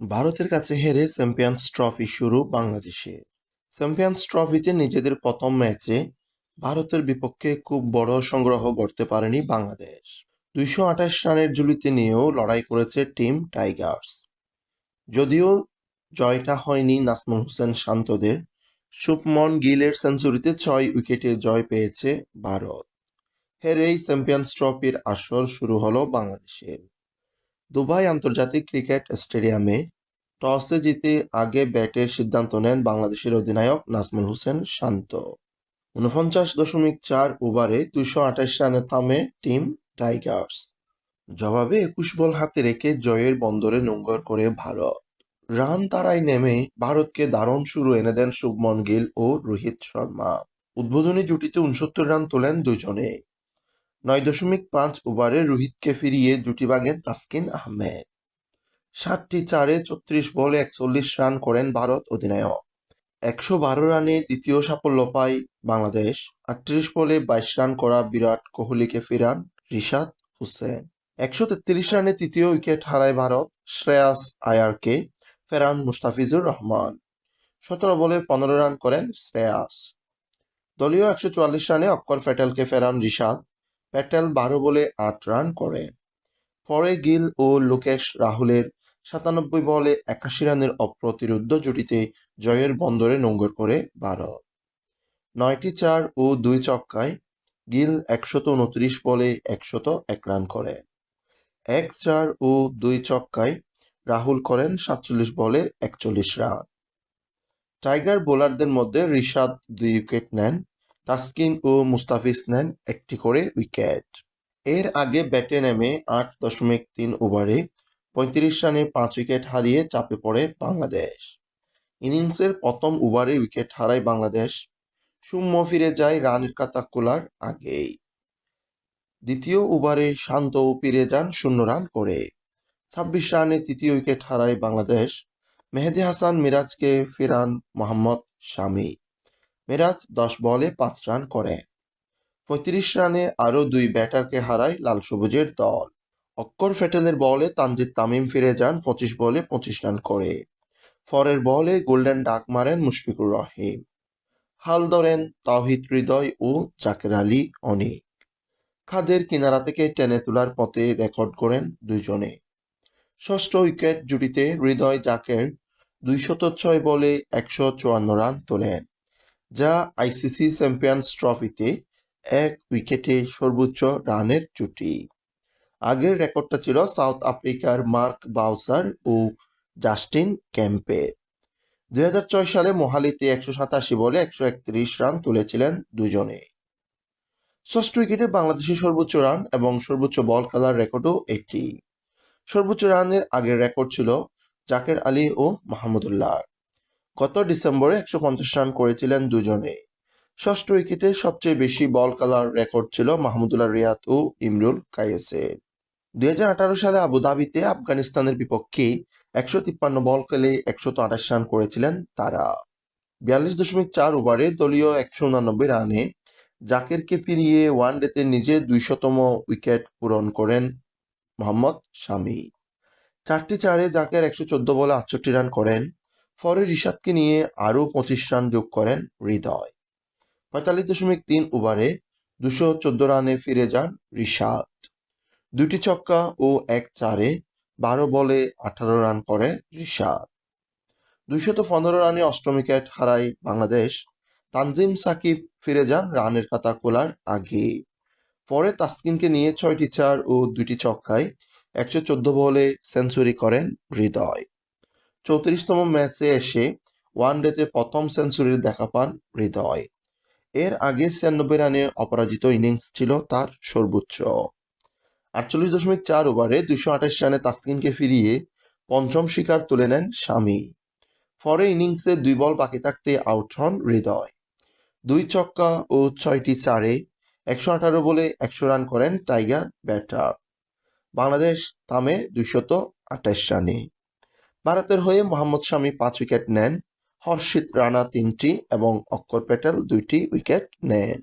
ভারতের কাছে হেরে চ্যাম্পিয়ন্স ট্রফি শুরু বাংলাদেশে। চ্যাম্পিয়ন্স ট্রফিতে নিজেদের প্রথম ম্যাচে ভারতের বিপক্ষে খুব বড় সংগ্রহ করতে পারেনি বাংলাদেশ। দুইশো আঠাশ রানের ঝুলিতে নিয়েও লড়াই করেছে টিম টাইগার্স। যদিও জয়টা হয়নি নাসমুল হোসেন শান্তদের শুভমন গিলের সেঞ্চুরিতে ছয় উইকেটে জয় পেয়েছে ভারত। হেরেই চ্যাম্পিয়ন্স ট্রফির আসর শুরু হলো বাংলাদেশের। দুবাই আন্তর্জাতিক ক্রিকেট স্টেডিয়ামে টসে জিতে আগে ব্যাটের সিদ্ধান্ত নেন বাংলাদেশের অধিনায়ক নাজমুল হোসেন শান্ত। উনপঞ্চাশ দশমিক চার ওভারে দুশো আঠাশ রানে থামে টিম টাইগার্স। জবাবে একুশ বল হাতে রেখে জয়ের বন্দরে নোঙ্গর করে ভারত। রান তারাই নেমে ভারতকে দারুণ শুরু এনে দেন শুভমন গিল ও রোহিত শর্মা। উদ্বোধনী জুটিতে উনসত্তর রান তোলেন দুজনে। নয় দশমিক পাঁচ ওভারে রোহিতকে ফিরিয়ে জুটি বাগেন তাসকিন আহমেদ। সাতটি চারে ছত্রিশ বলে একচল্লিশ রান করেন ভারত অধিনায়ক। একশো বারো রানে দ্বিতীয় সাফল্য পায় বাংলাদেশ। আটত্রিশ বলে বাইশ রান করা বিরাট কোহলিকে ফেরান রিশাদ হুসেন। একশো তেত্রিশ রানে তৃতীয় উইকেট হারায় ভারত শ্রেয়াস আয়ারকে, ফেরান মুস্তাফিজুর রহমান। সতেরো বলে পনেরো রান করেন শ্রেয়াস। দলীয় একশো চুয়াল্লিশ রানে অক্ষর প্যাটেলকে ফেরান রিশাদ। প্যাটেল বারো বলে আট রান করে। পরে গিল ও লোকেশ রাহুলের সাতানব্বই বলে একাশি রানের অপ্রতিরোধ্য জুটিতে জয়ের বন্দরে নোঙ্গর করে ভারত নয়টি চার ও দুই চক্কায় গিল একশত উনত্রিশ বলে একশত এক রান করে। এক চার ও দুই চক্কায় রাহুল করেন সাতচল্লিশ বলে একচল্লিশ রান। টাইগার বোলারদের মধ্যে রিশাদ দুই উইকেট নেন তাসকিন ও মুস্তাফিজ নেন একটি করে উইকেট। এর আগে ব্যাটে নেমে আট দশমিক তিন ওভারে পঁয়ত্রিশ রানে পাঁচ উইকেট হারিয়ে চাপে পড়ে বাংলাদেশ। ইনিংসের প্রথম ওভারে উইকেট হারায় বাংলাদেশ। শূন্য ফিরে যায় রানের কাতা খোলার আগেই। দ্বিতীয় ওভারে শান্ত ফিরে যান শূন্য রান করে। ছাব্বিশ রানে তৃতীয় উইকেট হারায় বাংলাদেশ। মেহেদি হাসান মিরাজকে ফেরান মোহাম্মদ শামি মিরাজ দশ বলে পাঁচ রান করেন পঁয়ত্রিশ রানে আরও দুই ব্যাটারকে হারায় লাল সবুজের দল। অক্কর ফেটেলের বলে তানজিদ তামিম ফিরে যান, পঁচিশ বলে পঁচিশ রান করে। ফরের বলে গোল্ডেন ডাক মারেন মুশফিকুর রহিম। হাল ধরেন তাওহিদ হৃদয় ও জাকের আলী অনেক। খাদের কিনারা থেকে টেনে তোলার পথে রেকর্ড করেন দুইজনে। ষষ্ঠ উইকেট জুটিতে হৃদয় জাকের দুইশত ছয় বলে একশো চুয়ান্ন রান তোলেন। যা আইসিসি চ্যাম্পিয়ন্স ট্রফিতে এক উইকেটে সর্বোচ্চ রানের জুটি আগের রেকর্ডটা ছিল সাউথ আফ্রিকার মার্ক বাউসার ও জাস্টিন ক্যাম্পে। দু হাজার ছয় সালে মোহালিতে একশো সাতাশি বলে একশো একত্রিশ রান তুলেছিলেন দুজনে। ষষ্ঠ উইকেটে বাংলাদেশের সর্বোচ্চ রান এবং সর্বোচ্চ বল খেলার রেকর্ডও একটি। সর্বোচ্চ রানের আগের রেকর্ড ছিল জাকের আলী ও মাহমুদুল্লাহ গত ডিসেম্বরে একশো পঞ্চাশ রান করেছিলেন দুজনে ষষ্ঠ উইকেটে সবচেয়ে বেশি বল খেলার রেকর্ড ছিল মাহমুদুল্লাহ রিয়াদ ও ইমরুল কায়েসের। দুই হাজার আঠারো সালে আবুধাবিতে আফগানিস্তানের বিপক্ষে একশো তিপ্পান্ন বল খেলে একশত আঠাশ রান করেছিলেন তারা। বিয়াল্লিশ দশমিক চার ওভারে দলীয় একশো উনানব্বই রানে জাকেরকে ফিরিয়ে ওয়ানডেতে নিজের দুইশতম উইকেট পূরণ করেন মোহাম্মদ শামি। চারটি চারে জাকের একশো চোদ্দ বলে আটষট্টি রান করেন পরে রিশাদকে নিয়ে আরও পঁচিশ রান যোগ করেন হৃদয়। পঁয়তাল্লিশ দশমিক তিন ওভারে দুশো চোদ্দ রানে ফিরে যান রিশাদ। দুটি ছক্কা ও এক চারে বারো বলে আঠারো রান করে রিশাদ। দুইশত পনেরো রানে অষ্টম উইকেট হারায় বাংলাদেশ। তানজিম সাকিব ফিরে যান রানের খাতা খোলার আগে। পরে তাসকিনকে নিয়ে ছয়টি চার ও দুটি ছক্কায় একশো চোদ্দ বলে সেঞ্চুরি করেন হৃদয়। চৌত্রিশতম ম্যাচে এসে ওয়ানডেতে প্রথম সেঞ্চুরির দেখা পান হৃদয়। এর আগে ছিয়ানব্বই রানে অপরাজিত ইনিংস ছিল তার সর্বোচ্চ। আটচল্লিশ দশমিক চার ওভারে দুশো আঠাশ রানে তাসকিনকে ফিরিয়ে পঞ্চম শিকার তুলে নেন স্বামী পরে ইনিংসে দুই বল বাকি থাকতে আউট হন হৃদয়। দুই ছক্কা ও ছয়টি চারে একশো আঠারো বলে একশো রান করেন টাইগার ব্যাটার। বাংলাদেশ থামে দুইশত আঠাশ রানে। ভারতের হয়ে মোহাম্মদ শামী পাঁচ উইকেট নেন, হর্ষিত রানা তিনটি এবং অক্ষর প্যাটেল দুইটি উইকেট নেন।